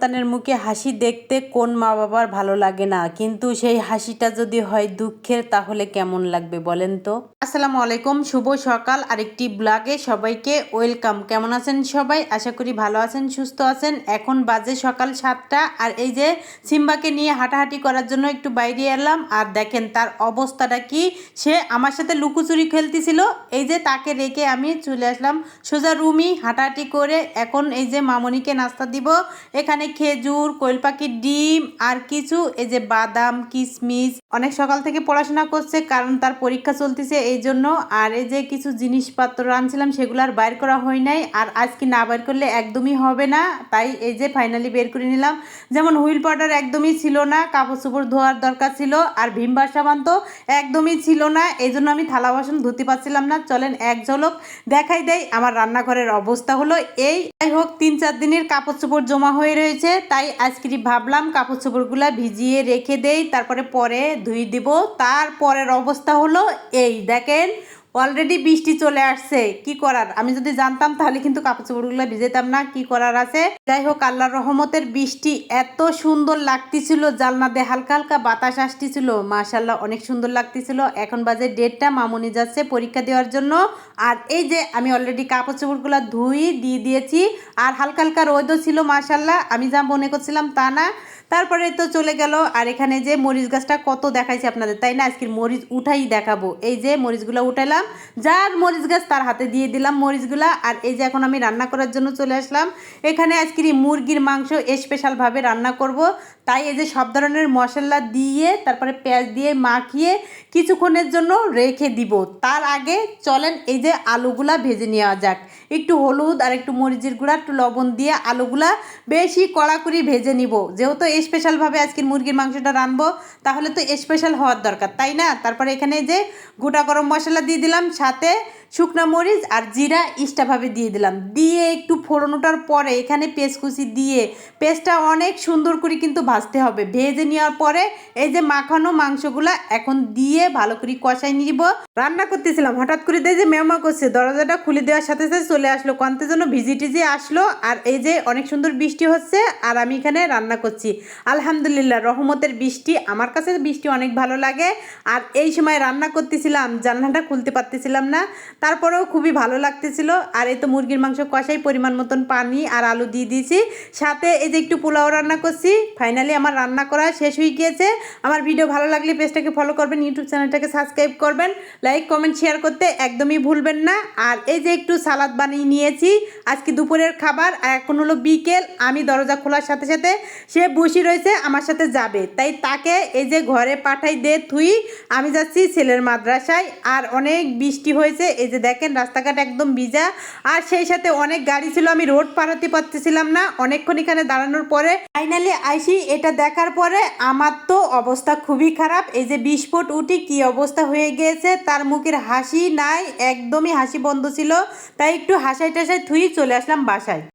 সন্তানের মুখে হাসি দেখতে কোন মা বাবার ভালো লাগে না? কিন্তু সেই হাসিটা যদি হয় দুঃখের, তাহলে কেমন লাগবে বলেন তো? আসসালামু আলাইকুম, শুভ সকাল। আরেকটি ব্লগে সবাইকে ওয়েলকাম। কেমন আছেন সবাই? আশা করি ভালো আছেন, সুস্থ আছেন। এখন বাজে সকাল সাতটা। আর এই যে সিম্বাকে নিয়ে হাঁটাহাঁটি করার জন্য একটু বাইরে এলাম। আর দেখেন তার অবস্থাটা কি? সে আমার সাথে লুকোচুরি খেলতেছিল। এই যে তাকে রেখে আমি চলে আসলাম সোজা রুমি হাঁটাহাঁটি করে। এখন এই যে মামনিকে নাস্তা দিব। এখানে খেজুর কোয়েল পাখির ডিম আর কিছু। এই যে বাদাম কিশমিশ অনেক সকাল থেকে পড়াশোনা করছে, কারণ তার পরীক্ষা চলতেছে। এই জন্য আর এই যে কিছু জিনিসপত্র আনছিলাম সেগুলো আর বাইর করা হয় নাই, আর আজকে না বাইর করলে একদমই হবে না। তাই এই যে ফাইনালি বের করে নিলাম। যেমন হুইল পাউডার একদমই ছিল না কাপড় চোপড় ধোয়ার দরকার ছিল, আর ভীমবার সাবান তো একদমই ছিল না। এই জন্য আমি থালা বাসন ধুতে পারছিলাম না। চলেন এক ঝলক দেখাই দেয় আমার রান্নাঘরের অবস্থা হলো এই। যাই হোক, তিন চার দিনের কাপড় চোপড় জমা হয়ে রয়েছে, তাই আজকে ভাবলাম কাপড় চোপড়গুলো ভিজিয়ে রেখে দেই, তারপরে পরে ধুই দিব। তারপরের অবস্থা হলো এই দেখেন অলরেডি বৃষ্টি চলে আসছে, কি করার? আমি যদি জানতাম তাহলে কিন্তু কাপড় চোপড়গুলো ভিজেতাম না, কি করার আছে? যাই হোক, আল্লাহর রহমতের বৃষ্টি এত সুন্দর লাগতেছিল, জালনা দিয়ে হালকা হালকা বাতাস আসতেছিল মাশাল্লাহ অনেক সুন্দর লাগতেছিল। এখন বাজে ডেটটা মামুনি যাচ্ছে পরীক্ষা দেওয়ার জন্য। আর এই যে আমি অলরেডি কাপড় চোপড়গুলো ধুই, দিয়ে দিয়েছি, আর হালকা হালকা রোদও ছিল মাশাল্লাহ আমি যা মনে করছিলাম তা না। তারপরে তো চলে গেল, আর এখানে যে মরিচ গাছটা কত দেখাইছি আপনাদের, তাই না? আজকের মরিচ উঠাই দেখাবো। এই যে মরিচগুলো উঠাইলাম যার মরিচ গাছ তার হাতে দিয়ে দিলাম মরিচগুলা। আর এই যে এখন আমি রান্না করার জন্য চলে আসলাম। এখানে আজকের মুরগির মাংস স্পেশালভাবে রান্না করব। তাই এই যে সব ধরনের মশলা দিয়ে, তারপরে পেঁয়াজ দিয়ে মাখিয়ে কিছুক্ষণের জন্য রেখে দিব। তার আগে চলেন এই যে আলুগুলা ভেজে নেওয়া যাক। একটু হলুদ আর একটু মরিচের গুঁড়া, একটু লবণ দিয়ে আলুগুলা বেশি কড়াকড়ি ভেজে নিব। যেহেতু স্পেশালভাবে আজকে মুরগির মাংসটা রাঁধবো, তাহলে তো স্পেশাল হওয়ার দরকার, তাই না? তারপরে এখানে যে গোটা গরম মশলা দিয়ে দিলাম, সাথে শুকনো মরিচ আর জিরা ইস্টাভাবে দিয়ে দিলাম। দিয়ে একটু ফোড়নোটার পরে এখানে পেস্ট কুচি দিয়ে পেস্টটা অনেক সুন্দর করে কিন্তু ভাজতে হবে। ভেজে নেওয়ার পরে এই যে মাখানো মাংসগুলো এখন দিয়ে ভালো করে কষাই নিব। রান্না করতেছিলাম, হঠাৎ করে দিয়ে যে মেমা করছে। দরজাটা খুলে দেওয়ার সাথে সাথে চলে আসলো কন্তে জন্য ভিজি টিজি আসলো আর এই যে অনেক সুন্দর বৃষ্টি হচ্ছে আর আমি এখানে রান্না করছি। আলহামদুলিল্লাহ, রহমতের বৃষ্টি, আমার কাছে বৃষ্টি অনেক ভালো লাগে। আর এই সময় রান্না করতেছিলাম, জানলাটা খুলতে পারতেছিলাম না। তারপরেও খুবই ভালো লাগতেছিল। আর এই তো মুরগির মাংস কষাই পরিমাণ মতন পানি আর আলু দিয়ে দিয়েছি। সাথে এই যে একটু পোলাও রান্না করছি ফাইনালি আমার রান্না করা শেষ হয়ে গিয়েছে। আমার ভিডিও ভালো লাগলে পেজটাকে ফলো করবেন ইউটিউব চ্যানেলটাকে সাবস্ক্রাইব করবেন লাইক কমেন্ট শেয়ার করতে একদমই ভুলবেন না। আর এই যে একটু সালাদ বানিয়ে নিয়েছি, আজকে দুপুরের খাবার আর এখন হলো বিকেল, আমি দরজা খোলার সাথে সাথে সে বসে রয়েছে, আমার সাথে যাবে। তাই তাকে এই যে ঘরে পাঠাই দে থুই আমি যাচ্ছি ছেলের মাদ্রাসায়। আর অনেক বৃষ্টি হয়েছে, এই যে দেখেন, রাস্তাঘাট একদম ভিজা। আর সেই সাথে অনেক গাড়ি ছিল, আমি রোড পারাতে পারতেছিলাম না। অনেকক্ষণ এখানে দাঁড়ানোর পরে ফাইনালি আইসি, এটা দেখার পরে আমার তো অবস্থা খুবই খারাপ। এই যে বিস্ফোট উঠি কি অবস্থা হয়ে গিয়েছে, তার মুখের হাসি নাই, একদমই হাসি বন্ধ ছিল। তাই একটু হাসাই টাসাই থুই চলে আসলাম বাসায়।